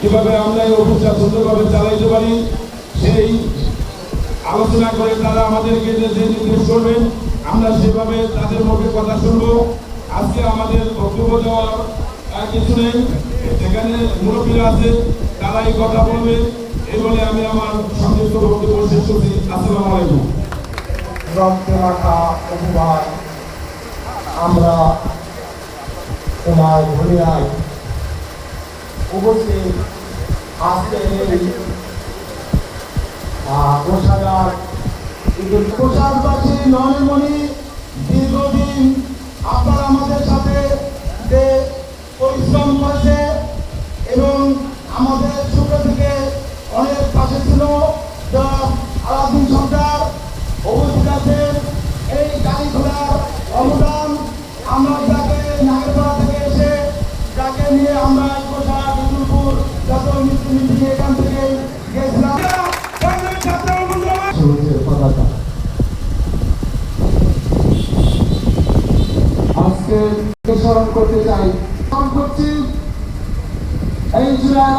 কীভাবে আমরা এই অফিসটা সুন্দরভাবে চালাইতে পারি, সেই আলোচনা করে তারা আমাদেরকে যে নির্দেশ করবেন আমরা সেভাবে তাদের মুখে কথা শুনব। আজকে আমাদের বক্তব্য দেওয়ার কিছু নেই। যেখানে মুরব্বীরা আছে, তারাই কথা বলবে। এই বলে আমি আমার সংক্ষিপ্ত বক্তব্য শেষ করছি। আসসালামু আলাইকুম। আমরা তোমার ভূমিয়ায় উপস্থিত আজকে এই কোষাগার কোষাগারবাসী নয়নমণি দীর্ঘদিন আপনারা আমাদের সাথে যে পরিশ্রম করেছে এবং আমাদের ছোট থেকে অনেক পাশে ছিল জনাব আলাদিন সরকার অবস্থিত এই গাড়ি স্মরণ করতে চাই? করছি। এই জুলাই